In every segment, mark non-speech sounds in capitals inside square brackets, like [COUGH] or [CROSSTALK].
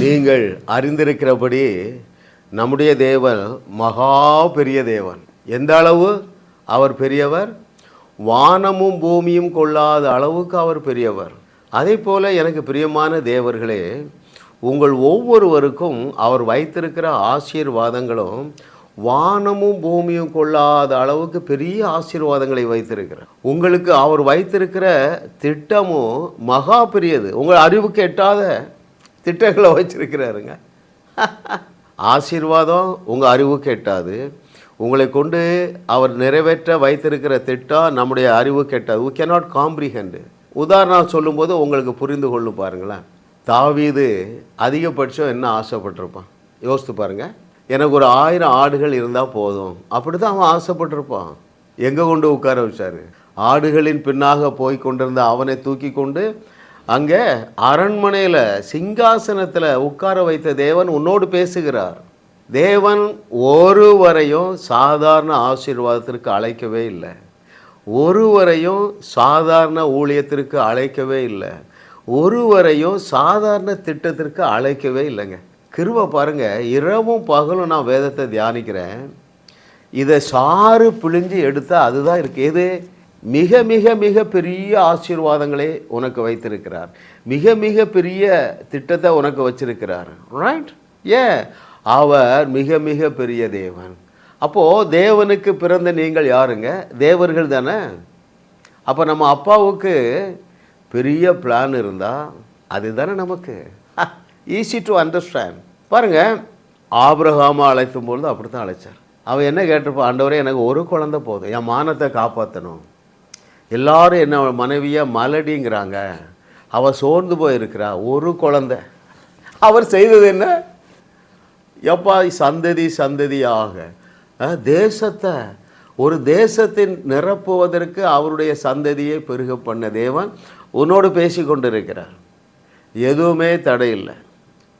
நீங்கள் அறிந்திருக்கிறபடி நம்முடைய தேவன் மகா பெரிய தேவன். எந்த அளவு? அவர் பெரியவர். வானமும் பூமியும் கொள்ளாத அளவுக்கு அவர் பெரியவர். அதே போல் எனக்கு பிரியமான தேவர்களே உங்கள் ஒவ்வொருவருக்கும் அவர் வைத்திருக்கிற ஆசீர்வாதங்களும் வானமும் பூமியும் கொள்ளாத அளவுக்கு பெரிய ஆசீர்வாதங்களை வைத்திருக்கிறார் உங்களுக்கு அவர் வைத்திருக்கிற திட்டமும் மகா பெரியது. உங்கள் அறிவுக்கு எட்டாத திட்டங்களை வச்சுருக்கிறாருங்க. ஆசீர்வாதம் உங்கள் அறிவு கேட்டாது. உங்களை கொண்டு அவர் நிறைவேற்ற வைத்திருக்கிற திட்டம் நம்முடைய அறிவு கேட்டாது. வி கேனாட் காம்ப்ரிஹெண்டு உதாரணம் சொல்லும்போது உங்களுக்கு புரிந்து கொள்ளும் பாருங்களேன். தாவீது அதிகபட்சம் என்ன ஆசைப்பட்டிருப்பான்? யோசித்து பாருங்கள் எனக்கு ஒரு ஆயிரம் ஆடுகள் இருந்தால் போதும். அப்படி தான் அவன் ஆசைப்பட்டிருப்பான். எங்கே கொண்டு உட்கார வச்சாரு? ஆடுகளின் பின்னாக போய் கொண்டிருந்த அவனை தூக்கி கொண்டு அங்கே அரண்மனையில் சிங்காசனத்தில் உட்கார வைத்த தேவன் உன்னோடு பேசுகிறார். தேவன் ஒருவரையும் சாதாரண ஆசீர்வாதத்திற்கு அழைக்கவே இல்லை. ஒருவரையும் சாதாரண ஊழியத்திற்கு அழைக்கவே இல்லை. ஒருவரையும் சாதாரண திட்டத்திற்கு அழைக்கவே இல்லைங்க. கிருவை பாருங்க இரவும் பகலும் நான் வேதத்தை தியானிக்கிறேன். இதை சாறு பிழிஞ்சு எடுத்தால் அதுதான் இருக்குது எது? மிக மிக மிக பெரிய ஆசீர்வாதங்களை உனக்கு வைத்திருக்கிறார். மிக மிக பெரிய திட்டத்தை உனக்கு வச்சிருக்கிறார். ரைட் ஏ அவர் மிக மிக பெரிய தேவன். அப்போது தேவனுக்கு பிறந்த நீங்கள் யாருங்க? தேவர்கள் தானே? அப்போ நம்ம அப்பாவுக்கு பெரிய பிளான் இருந்தால் அதுதானே நமக்கு. ஈஸி டு அண்டர்ஸ்டாண்ட் பாருங்கள் ஆபிரகாமா அழைத்தும் பொழுது அப்படி தான் அழைச்சார். அவன் என்ன கேட்டிருப்பான்? ஆண்டவரே எனக்கு ஒரு குழந்தை போதும். என் மானத்தை காப்பாற்றணும் எல்லாரும் என்ன மனைவியை மலடிங்கிறாங்க. அவள் சோர்ந்து போயிருக்கிறா. ஒரு குழந்த. அவர் செய்தது என்ன? எப்பா சந்ததி சந்ததியாக தேசத்தை. ஒரு தேசத்தின் நிரப்புவதற்கு அவருடைய சந்ததியை பெருக பண்ண தேவன் உன்னோடு பேசி கொண்டிருக்கிறார். எதுவுமே தடையில்லை.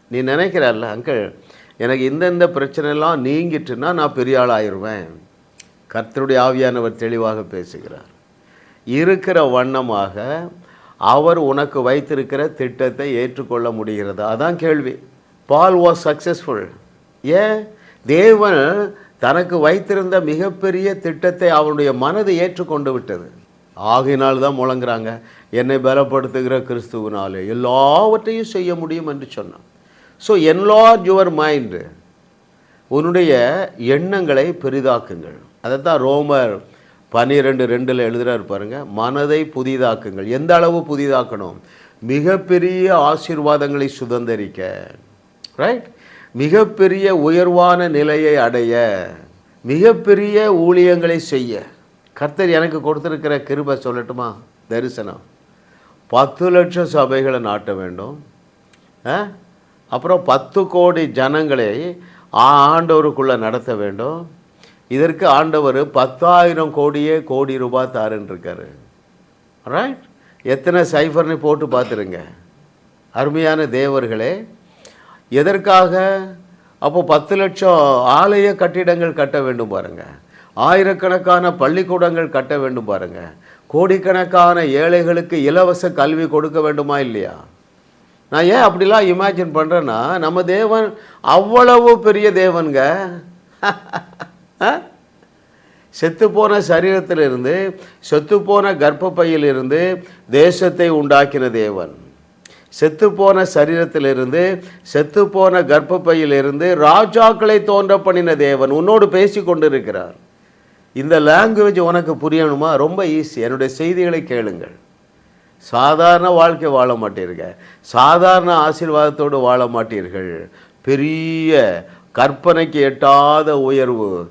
நீ நினைக்கிறல்ல அங்கிள் எனக்கு இந்தந்த பிரச்சனைலாம் நீங்கிட்டுன்னா நான் பெரிய ஆள் ஆயிடுவேன் கர்த்தருடைய ஆவியானவர் தெளிவாக பேசுகிறார். இருக்கிற வண்ணமாக அவர் உனக்கு வைத்திருக்கிற திட்டத்தை ஏற்றுக்கொள்ள முடிகிறது. அதான் கேள்வி. பால் வாஸ் சக்ஸஸ்ஃபுல் ஏன்? தேவன் தனக்கு வைத்திருந்த மிகப்பெரிய திட்டத்தை அவனுடைய மனது ஏற்றுக்கொண்டு விட்டது. ஆகையினால் தான் முழங்குறாங்க. என்னை பலப்படுத்துகிற கிறிஸ்துவனாலே எல்லாவற்றையும் செய்ய முடியும் என்று சொன்னான். ஸோ என்லார்ஜ் யுவர் மைண்டு உன்னுடைய எண்ணங்களை பெரிதாக்குங்கள். அதைத்தான் ரோமர் பன்னிரெண்டு ரெண்டில் எழுதுகிறார் பாருங்கள் மனதை புதிதாக்குங்கள். எந்த அளவு புதிதாக்கணும்? மிகப்பெரிய ஆசீர்வாதங்களை சுதந்தரிக்க. ரைட் மிகப்பெரிய உயர்வான நிலையை அடைய மிகப்பெரிய ஊழியங்களை செய்ய. கர்த்தர் எனக்கு கொடுத்துருக்கிற கிருபை சொல்லட்டுமா? தரிசனம். பத்து லட்சம் சபைகளை நாட்ட வேண்டும். ஆ? அப்புறம் பத்து கோடி ஜனங்களை ஆண்டவருக்குள்ளே நடத்த வேண்டும். இதற்கு ஆண்டவர் பத்தாயிரம் கோடியே கோடி ரூபாய் தாருன்னு இருக்காரு ரைட் எத்தனை சைஃபர்னு போட்டு பார்த்துருங்க. அருமையான தேவர்களே எதற்காக? அப்போ பத்து லட்சம் ஆலய கட்டிடங்கள் கட்ட வேண்டும் பாருங்க. ஆயிரக்கணக்கான பள்ளிக்கூடங்கள் கட்ட வேண்டும் பாருங்க. கோடிக்கணக்கான ஏழைகளுக்கு இலவச கல்வி கொடுக்க வேண்டுமா இல்லையா? நான் ஏன் அப்படிலாம் இமேஜின் பண்ணுறேன்னா நம்ம தேவன் அவ்வளவு பெரிய தேவனுங்க. [LAUGHS] செத்துப்போன சரீரத்திலிருந்து செத்துப்போன கர்ப்பப்பையிலிருந்து தேசத்தை உண்டாக்கின தேவன். செத்துப்போன சரீரத்திலிருந்து செத்துப்போன கர்ப்பப்பையிலிருந்து ராஜாக்களை தோன்ற பண்ணின தேவன் உன்னோடு பேசி கொண்டிருக்கிறார். இந்த லாங்குவேஜ் உனக்கு புரியணுமா? ரொம்ப ஈஸி என்னுடைய செய்திகளை கேளுங்கள். சாதாரண வாழ்க்கை வாழ மாட்டீர்கள். சாதாரண ஆசீர்வாதத்தோடு வாழ மாட்டீர்கள். பெரிய கற்பனைக்கு எட்டாத உயர்வு